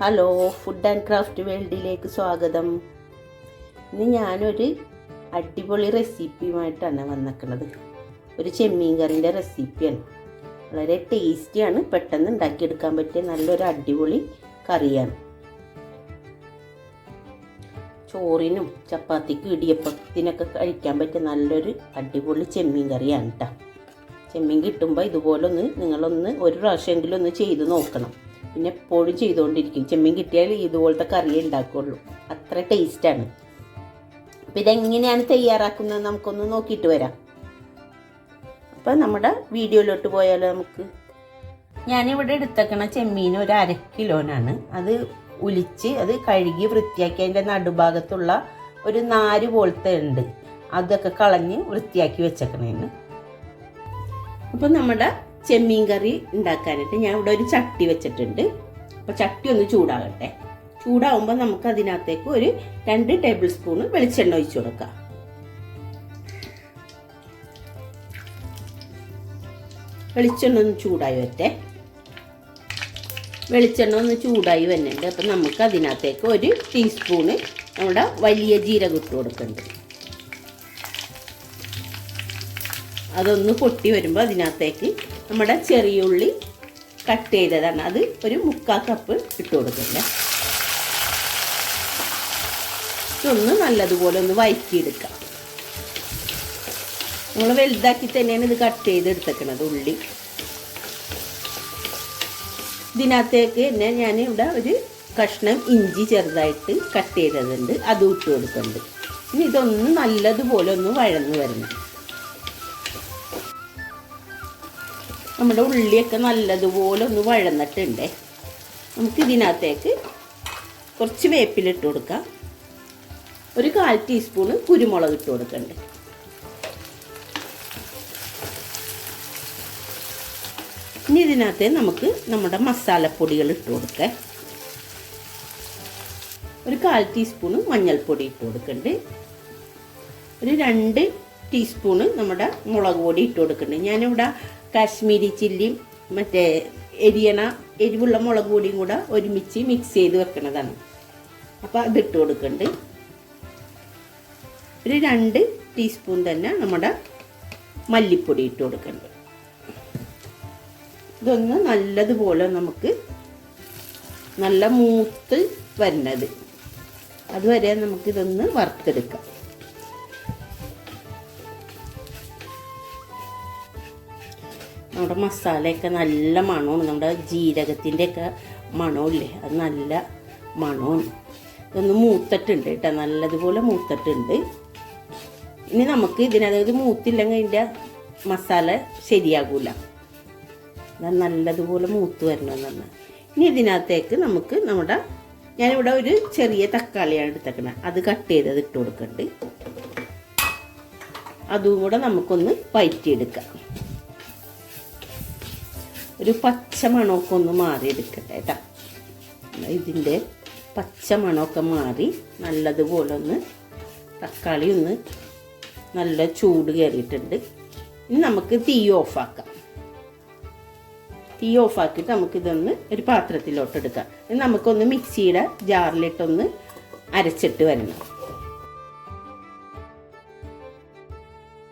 Hello food and craft വേൾഡിലേക്ക് സ്വാഗതം. ഇന്ന് ഞാനൊരു അടിപൊളി റെസിപ്പിയുമായിട്ടാണ് വന്നിക്കുന്നത് ഒരു ചെമ്മീൻ കറിന്റെ റെസിപ്പിയാണ് വളരെ ടേസ്റ്റിയാണ് പെട്ടെന്ന് ഉണ്ടാക്കിയെടുക്കാൻ പറ്റിയ നല്ലൊരു അടിപൊളി കറിയാണ്. ചോറിനും ചപ്പാത്തിക്കും ഇടിയപ്പത്തിനൊക്കെ കഴിക്കാൻ പറ്റിയ നല്ലൊരു അടിപൊളി ചെമ്മീൻ കറിയാണ് കേട്ടോ ചെമ്മീൻ കിട്ടുമ്പോൾ ഇതുപോലെ ഒന്ന് നിങ്ങളൊന്ന് ഒരു പ്രാവശ്യമെങ്കിലും ഒന്ന് ചെയ്ത് നോക്കണം. പിന്നെ എപ്പോഴും ചെയ്തുകൊണ്ടിരിക്കും ചെമ്മീൻ കിട്ടിയാൽ ഇതുപോലത്തെ കറി ഉണ്ടാക്കുള്ളൂ. അത്ര ടേസ്റ്റാണ്. അപ്പം ഇതെങ്ങനെയാണ് തയ്യാറാക്കുന്നത് നമുക്കൊന്ന് നോക്കിയിട്ട് വരാം. അപ്പം നമ്മുടെ വീഡിയോയിലോട്ട് പോയാലോ നമുക്ക്? ഞാനിവിടെ എടുത്തേക്കണ ചെമ്മീൻ ഒരു അര കിലോനാണ്. അത് ഉലിച്ച് അത് കഴുകി വൃത്തിയാക്കി അതിന്റെ നടുഭാഗത്തുള്ള ഒരു നാര് പോലത്തെ ഉണ്ട്. അതൊക്കെ കളഞ്ഞ് വൃത്തിയാക്കി വെച്ചേക്കണേന്ന്. അപ്പം നമ്മുടെ ചെമ്മീൻ കറി ഉണ്ടാക്കാനായിട്ട് ഞാൻ ഇവിടെ ഒരു ചട്ടി വെച്ചിട്ടുണ്ട്. അപ്പോൾ ചട്ടി ഒന്ന് ചൂടാകട്ടെ. ചൂടാവുമ്പോൾ നമുക്ക് അതിനകത്തേക്ക് ഒരു രണ്ട് ടേബിൾ സ്പൂൺ വെളിച്ചെണ്ണ ഒഴിച്ചു കൊടുക്കാം. വെളിച്ചെണ്ണ ഒന്ന് ചൂടായി വരട്ടെ. വെളിച്ചെണ്ണ ഒന്ന് ചൂടായി വരുന്നുണ്ട്. അപ്പം നമുക്ക് അതിനകത്തേക്ക് ഒരു ടീസ്പൂണ് നമ്മുടെ വലിയ ജീരകം ഇട്ട് കൊടുക്കുന്നുണ്ട്. അതൊന്ന് പൊട്ടി വരുമ്പോൾ അതിനകത്തേക്ക് നമ്മുടെ ചെറിയ ഉള്ളി കട്ട് ചെയ്തതാണ്. അത് ഒരു മുക്കാൽ കപ്പ് ഇട്ട് കൊടുക്കണ്ടേ ഇതൊന്ന് നല്ലതുപോലെ ഒന്ന് വഴറ്റിയെടുക്കാം നമ്മൾ വലുതാക്കി തന്നെയാണ് ഇത് കട്ട് ചെയ്ത് എടുത്തേക്കണത് ഉള്ളി. ഇതിനകത്തേക്ക് തന്നെ ഞാൻ ഇവിടെ ഒരു കഷ്ണം ഇഞ്ചി ചെറുതായിട്ട് കട്ട് ചെയ്തതുണ്ട്. അതും ഇട്ട് കൊടുക്കുന്നുണ്ട്. ഇനി ഇതൊന്ന് നല്ലതുപോലെ ഒന്ന് വഴന്ന് വരണം. നമ്മുടെ ഉള്ളിയൊക്കെ നല്ലതുപോലെ ഒന്ന് വഴന്നിട്ടുണ്ടേ. നമുക്ക് ഇതിനകത്തേക്ക് കുറച്ച് വേപ്പിലിട്ട് കൊടുക്കാം. ഒരു കാൽ ടീസ്പൂണ് കുരുമുളക് ഇട്ട് കൊടുക്കണ്ട്. ഇനി ഇതിനകത്ത് നമുക്ക് നമ്മുടെ മസാലപ്പൊടികൾ ഇട്ട് കൊടുക്കാം. ഒരു കാൽ ടീസ്പൂണ് മഞ്ഞൾപ്പൊടി ഇട്ട് കൊടുക്കണ്ട്. ഒരു രണ്ട് ടീസ്പൂണ് നമ്മുടെ മുളക് പൊടി ഇട്ട് കൊടുക്കുന്നുണ്ട് ഞാനിവിടെ കാശ്മീരി ചില്ലിയും മറ്റേ എരിയണ എരിവുള്ള മുളക് പൊടിയും കൂടെ ഒരുമിച്ച് മിക്സ് ചെയ്ത് വെക്കണതാണ്. അപ്പോൾ അതിട്ട് കൊടുക്കുന്നുണ്ട് ഒരു രണ്ട് ടീസ്പൂൺ തന്നെ നമ്മുടെ മല്ലിപ്പൊടി ഇട്ട് കൊടുക്കുന്നുണ്ട് ഇതൊന്ന് നല്ലതുപോലെ നമുക്ക് നല്ല മൂത്ത് വരുന്നത് അതുവരെ നമുക്കിതൊന്ന് വറുത്തെടുക്കാം. നമ്മുടെ മസാലയൊക്കെ നല്ല മണമാണ്. നമ്മുടെ ജീരകത്തിന്റെയൊക്കെ മണമില്ലേ? അത് നല്ല മണമാണ്. ഇതൊന്ന് മൂത്തിട്ടുണ്ട് കേട്ടോ. നല്ലതുപോലെ മൂത്തിട്ടുണ്ട്. ഇനി നമുക്ക് ഇതിനകത്ത് മൂത്തില്ലെങ്കിൽ അതിന്റെ മസാല ശരിയാകൂല. നല്ലതുപോലെ മൂത്ത് വരണമെന്നാണ് ഇനി ഇതിനകത്തേക്ക് നമുക്ക് നമ്മുടെ ഞാനിവിടെ ഒരു ചെറിയ തക്കാളിയാണ് എടുത്തേക്കണത് അത് കട്ട് ചെയ്തത് ഇട്ട് കൊടുക്കുന്നുണ്ട് അതും കൂടെ നമുക്കൊന്ന് വയറ്റിയെടുക്കാം. ഒരു പച്ച മണമൊക്കെ ഒന്ന് മാറിയെടുക്കട്ടെ കേട്ടോ ഇതിന്റെ പച്ച മണമൊക്കെ മാറി നല്ലതുപോലെ ഒന്ന് തക്കാളി ഒന്ന് നല്ല ചൂട് കയറിയിട്ടുണ്ട്. ഇനി നമുക്ക് തീ ഓഫാക്കാം. തീ ഓഫാക്കിയിട്ട് നമുക്കിതൊന്ന് ഒരു പാത്രത്തിലോട്ട് എടുക്കാം. ഇനി നമുക്കൊന്ന് മിക്സിയുടെ ജാറിലിട്ടൊന്ന് അരച്ചിട്ട് വരണം.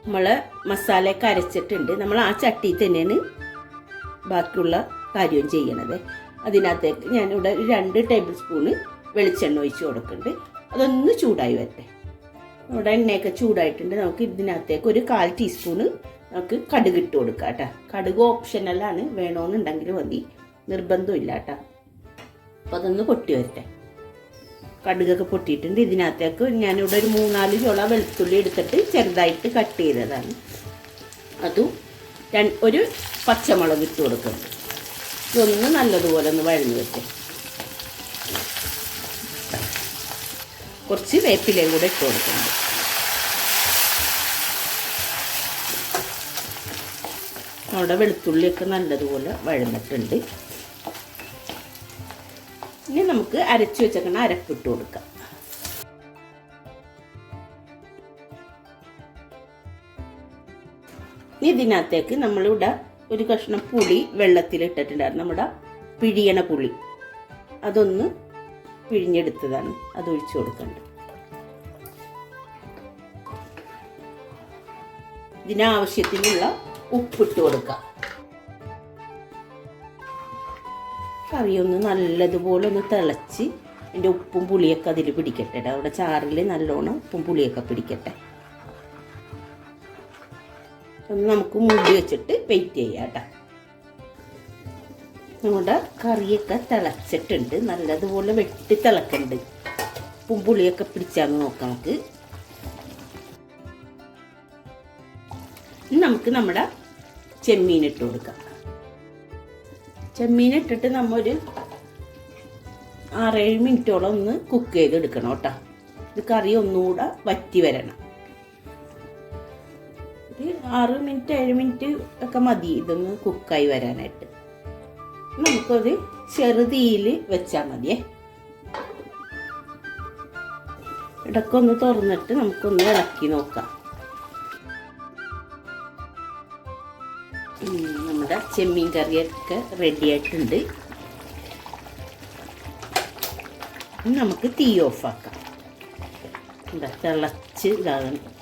നമ്മൾ മസാലയൊക്കെ അരച്ചിട്ടുണ്ട്. നമ്മൾ ആ ചട്ടി തന്നെയാണ് ബാക്കിയുള്ള കാര്യവും ചെയ്യണത്. അതിനകത്തേക്ക് ഞാനിവിടെ രണ്ട് ടേബിൾ സ്പൂണ് വെളിച്ചെണ്ണ ഒഴിച്ച് കൊടുക്കുന്നുണ്ട് അതൊന്ന് ചൂടായി വരട്ടെ. നമ്മുടെ എണ്ണയൊക്കെ ചൂടായിട്ടുണ്ട്. നമുക്ക് ഇതിനകത്തേക്ക് ഒരു കാൽ ടീസ്പൂണ് നമുക്ക് കടുക് ഇട്ട് കൊടുക്കാം കേട്ടോ. കടുക് ഓപ്ഷനലാണ് വേണമെന്നുണ്ടെങ്കിൽ മതി. നിർബന്ധമില്ല കേട്ടോ. അപ്പോൾ അതൊന്ന് പൊട്ടി വരട്ടെ. കടുകൊക്കെ പൊട്ടിയിട്ടുണ്ട്. ഇതിനകത്തേക്ക് ഞാനിവിടെ ഒരു മൂന്നാൽ ചോള വെളുത്തുള്ളി എടുത്തിട്ട് ചെറുതായിട്ട് കട്ട് ചെയ്തതാണ്. അതും ഒരു പച്ചമുളക് ഇട്ട് കൊടുക്കുന്നുണ്ട് ഇതൊന്ന് നല്ലതുപോലെ ഒന്ന് വഴഞ്ഞു വെക്കും. കുറച്ച് വേപ്പിലയും കൂടെ ഇട്ട് കൊടുക്കുന്നുണ്ട് അവിടെ വെളുത്തുള്ളിയൊക്കെ നല്ലതുപോലെ വഴന്നിട്ടുണ്ട്. ഇനി നമുക്ക് അരച്ചു വെച്ചേക്കണ അരപ്പിട്ട് കൊടുക്കാം. ഇതിനകത്തേക്ക് നമ്മളിവിടെ ഒരു കഷ്ണം പുളി വെള്ളത്തിലിട്ടിട്ടുണ്ടായിരുന്നു. നമ്മുടെ പിഴിയണ പുളി. അതൊന്ന് പിഴിഞ്ഞെടുത്തതാണ്. അത് ഒഴിച്ചു കൊടുക്കേണ്ടത് ഇതിനാവശ്യത്തിനുള്ള ഉപ്പിട്ട് കൊടുക്കാം. കറിയൊന്ന് നല്ലതുപോലെ ഒന്ന് തിളച്ച് എന്റെ ഉപ്പും പുളിയൊക്കെ അതിൽ പിടിക്കട്ടെ. അവിടെ ചാറിൽ നല്ലോണം ഉപ്പും പുളിയൊക്കെ പിടിക്കട്ടെ. നമുക്ക് മുടി വെച്ചിട്ട് വെയിറ്റ് ചെയ്യാം കേട്ടോ. നമ്മുടെ കറിയൊക്കെ തിളച്ചിട്ടുണ്ട്. നല്ലതുപോലെ വെട്ടി തിളക്കുന്നുണ്ട് ഉപ്പും പുളിയൊക്കെ പിടിച്ചാന്ന് നോക്കാം നമുക്ക്. നമുക്ക് നമ്മുടെ ചെമ്മീൻ ഇട്ട് കൊടുക്കാം. ചെമ്മീൻ ഇട്ടിട്ട് നമ്മൊരു ആറേഴ് മിനിറ്റോളം ഒന്ന് കുക്ക് ചെയ്തെടുക്കണം കേട്ടോ. ഇത് കറി ഒന്നുകൂടെ വറ്റി വരണം. ഒരു ആറ് മിനിറ്റ് ഏഴ് മിനിറ്റ് ഒക്കെ മതി ഇതൊന്ന് കുക്കായി വരാനായിട്ട്. നമുക്കൊരു ചെറുതീയിൽ വെച്ചാൽ മതിയേ ഇടക്കൊന്ന് തുറന്നിട്ട് നമുക്കൊന്ന് ഇളക്കി നോക്കാം. നമ്മുടെ ചെമ്മീൻ കറിയൊക്കെ റെഡി ആയിട്ടുണ്ട്. നമുക്ക് തീ ഓഫാക്കാം തിളച്ച് ഇതാകണം.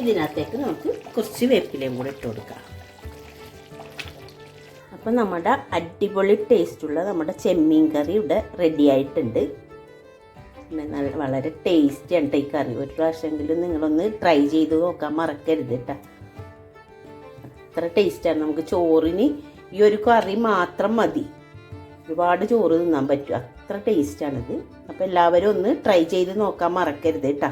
ഇതിനകത്തേക്ക് നമുക്ക് കുറച്ച് വേപ്പിലയും കൂടെ ഇട്ട് കൊടുക്കാം. അപ്പം നമ്മുടെ അടിപൊളി ടേസ്റ്റുള്ള നമ്മുടെ ചെമ്മീൻ കറി ഇവിടെ റെഡി ആയിട്ടുണ്ട്. നല്ല വളരെ ടേസ്റ്റി ആണ് ഈ കറി. ഒരു പ്രാവശ്യമെങ്കിലും നിങ്ങളൊന്ന് ട്രൈ ചെയ്ത് നോക്കാൻ മറക്കരുത് കേട്ടോ അത്ര ടേസ്റ്റാണ് നമുക്ക് ചോറിന് ഈ ഒരു കറി മാത്രം മതി. ഒരുപാട് ചോറ് തിന്നാൻ പറ്റും. അത്ര ടേസ്റ്റാണിത് അപ്പോൾ എല്ലാവരും ഒന്ന് ട്രൈ ചെയ്ത് നോക്കാൻ മറക്കരുത് കേട്ടോ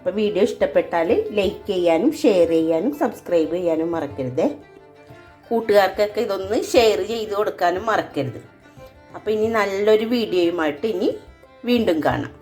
അപ്പോൾ വീഡിയോ ഇഷ്ടപ്പെട്ടാൽ ലൈക്ക് ചെയ്യാനും ഷെയർ ചെയ്യാനും സബ്സ്ക്രൈബ് ചെയ്യാനും മറക്കരുതേ. കൂട്ടുകാർക്കൊക്കെ ഇതൊന്ന് ഷെയർ ചെയ്ത് കൊടുക്കാനും മറക്കരുത്. അപ്പോൾ ഇനി നല്ലൊരു വീഡിയോയുമായിട്ട് ഇനി വീണ്ടും കാണാം.